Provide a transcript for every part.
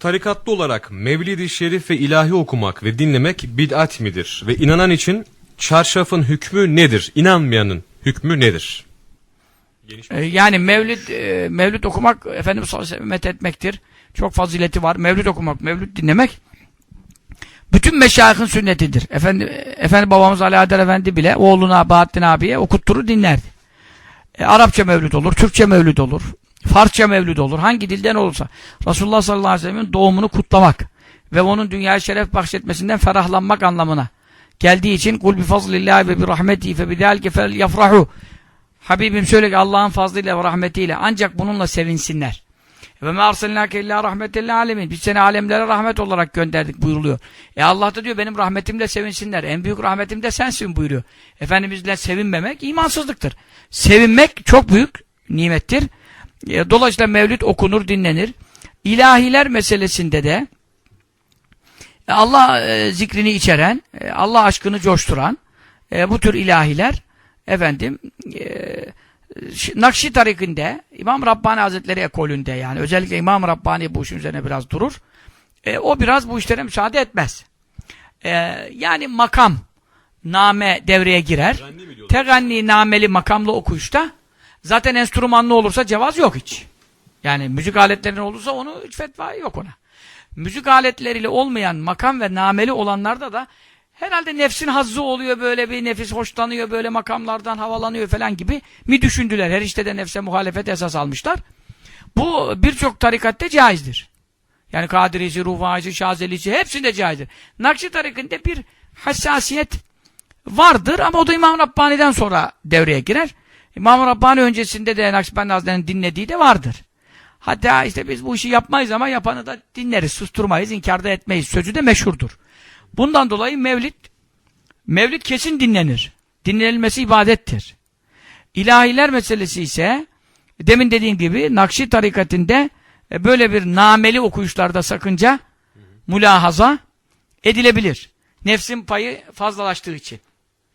Tarikatlı olarak Mevlid-i Şerif ve ilahi okumak ve dinlemek bid'at midir? Ve inanan için çarşafın hükmü nedir? İnanmayanın hükmü nedir? Ee, Yani mevlid, e, mevlid okumak Efendimiz sallallahu aleyhi ve sellem etmektir. Çok fazileti var. Mevlid okumak, mevlid dinlemek bütün meşayihin sünnetidir. Efendi, Efendi babamız Ali Adel Efendi bile oğluna Bahattin abiye okutturur dinlerdi. E, Arapça mevlid olur, Türkçe mevlid olur, Farsça mevlid olur. Hangi dilden olursa. Resulullah sallallahu aleyhi ve sellem'in doğumunu kutlamak ve onun dünyaya şeref bahşetmesinden ferahlanmak anlamına geldiği için kul bi fazlillahi ve bi rahmetihi fe bidalike fel yafrahu Habibim söyle ki Allah'ın fazlıyla ve rahmetiyle ancak bununla sevinsinler. Ve me arsalnake illa rahmetellil alemin. Biz seni alemlere rahmet olarak gönderdik buyuruluyor. E Allah da diyor benim rahmetimle sevinsinler. En büyük rahmetim de sensin buyuruyor. Efendimizle sevinmemek imansızlıktır. Sevinmek çok büyük nimettir. E, dolayısıyla mevlüt okunur, dinlenir. İlahiler meselesinde de e, Allah e, zikrini içeren, Allah aşkını coşturan bu tür ilahiler efendim Nakşi tarikinde İmam Rabbani Hazretleri ekolünde yani özellikle İmam Rabbani bu işin üzerine biraz durur. E, o biraz bu işlere müsaade etmez. E, yani makam name devreye girer. Teganni nameli makamlı okuyuşta zaten enstrümanlı olursa cevaz yok hiç. Yani müzik aletlerinin olursa onu hiç fetva yok ona. Müzik aletleriyle olmayan makam ve nameli olanlarda da herhalde nefsin hazzı oluyor böyle bir nefis hoşlanıyor böyle makamlardan havalanıyor falan gibi mi düşündüler. Her işte de nefse muhalefet esas almışlar. Bu birçok tarikatte caizdir. Yani Kadirisi, Rufai'si, Şazelisi hepsinde caizdir. Nakşi tarikinde bir hassasiyet vardır ama o da İmam Rabbani'den sonra devreye girer. İmam Rabbani öncesinde de Nakşibendi Hazretleri'nin dinlediği de vardır. Hatta işte biz bu işi yapmayız ama yapanı da dinleriz, susturmayız, inkarda etmeyiz. Sözü de meşhurdur. Bundan dolayı mevlid, mevlid kesin dinlenir. Dinlenilmesi ibadettir. İlahiler meselesi ise demin dediğim gibi Nakşi tarikatinde e, böyle bir nameli okuyuşlarda sakınca mülahaza edilebilir. Nefsin payı fazlalaştığı için.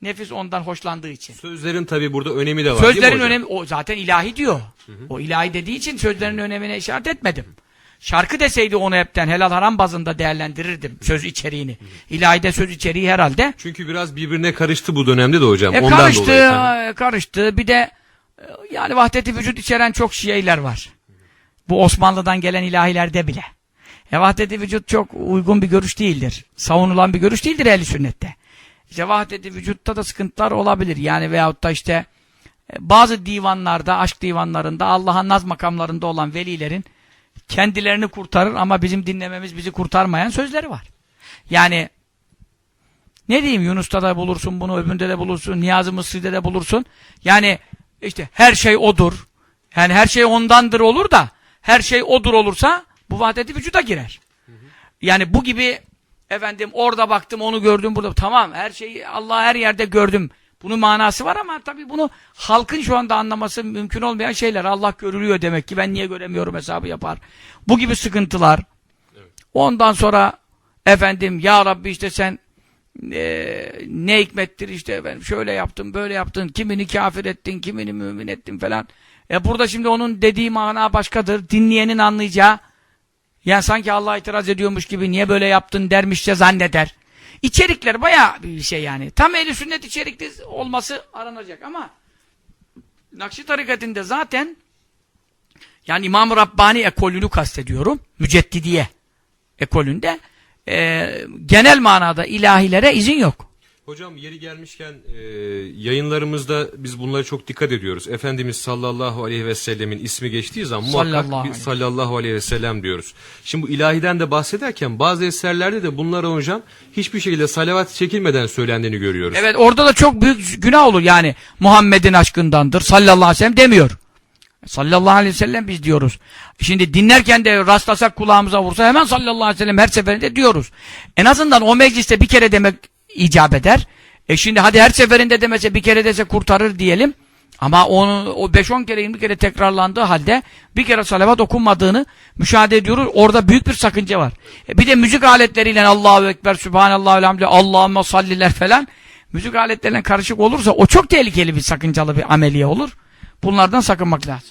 Nefis ondan hoşlandığı için. Sözlerin tabi burada önemi de var Sözlerin önemi, o zaten ilahi diyor. O ilahi dediği için sözlerin önemine işaret etmedim. Şarkı deseydi onu hepten helal haram bazında değerlendirirdim söz içeriğini. İlahide söz içeriği herhalde. Çünkü biraz birbirine karıştı bu dönemde de hocam. E Ondan karıştı, dolayı. e, karıştı. Bir de e, yani vahdeti vücut içeren çok şiiler var. Bu Osmanlı'dan gelen ilahilerde bile. E vahdeti vücut çok uygun bir görüş değildir. Savunulan bir görüş değildir ehli sünnette. İşte vahdeti vücutta da sıkıntılar olabilir. Yani veyahut da işte e, bazı divanlarda, aşk divanlarında Allah'ın naz makamlarında olan velilerin kendilerini kurtarır ama bizim dinlememiz bizi kurtarmayan sözleri var. Yani ne diyeyim Yunus'ta da bulursun bunu, öbüründe de bulursun, Niyazi Mısri'de de bulursun. Yani işte her şey odur. Yani her şey ondandır olur da her şey odur olursa bu vahdeti vücuda girer. Yani bu gibi efendim orada baktım onu gördüm burada. Tamam her şeyi Allah her yerde gördüm. Bunun manası var ama tabii bunu halkın şu anda anlaması mümkün olmayan şeyler. Allah görülüyor demek ki ben niye göremiyorum hesabı yapar. Bu gibi sıkıntılar. Ondan sonra efendim ya Rabbi işte sen e, ne hikmettir işte efendim şöyle yaptın böyle yaptın kimini kafir ettin kimini mümin ettin falan. E burada şimdi onun dediği mana başkadır. Dinleyenin anlayacağı yani sanki Allah itiraz ediyormuş gibi niye böyle yaptın dermişçe zanneder. İçerikler bayağı bir şey yani. Tam ehli sünnet içerikli olması aranacak ama Nakşi tarikatinde zaten yani İmam-ı Rabbani ekolünü kastediyorum. Müceddidiye ekolünde e, genel manada ilahilere izin yok. Hocam yeri gelmişken e, yayınlarımızda biz bunlara çok dikkat ediyoruz. Efendimiz sallallahu aleyhi ve sellemin ismi geçtiği zaman muhakkak Sallallahu bir aleyhi. sallallahu aleyhi ve sellem diyoruz. Şimdi bu ilahiden de bahsederken bazı eserlerde de bunlara hocam hiçbir şekilde salavat çekilmeden söylendiğini görüyoruz. Evet orada da çok büyük günah olur yani Muhammed'in aşkındandır sallallahu aleyhi ve sellem demiyor. Sallallahu aleyhi ve sellem biz diyoruz. Şimdi dinlerken de rastlasak kulağımıza vursa hemen sallallahu aleyhi ve sellem her seferinde diyoruz. En azından o mecliste bir kere demek icap eder. E şimdi hadi her seferinde demese bir kere dese kurtarır diyelim. Ama onu o 5-10 kere 20 kere tekrarlandığı halde bir kere salavat okunmadığını müşahede ediyoruz. Orada büyük bir sakınca var. E bir de müzik aletleriyle Allahu Ekber, Sübhanallah, Elhamdülillah, Allahümme salliler falan müzik aletleriyle karışık olursa o çok tehlikeli bir sakıncalı bir ameliye olur. Bunlardan sakınmak lazım.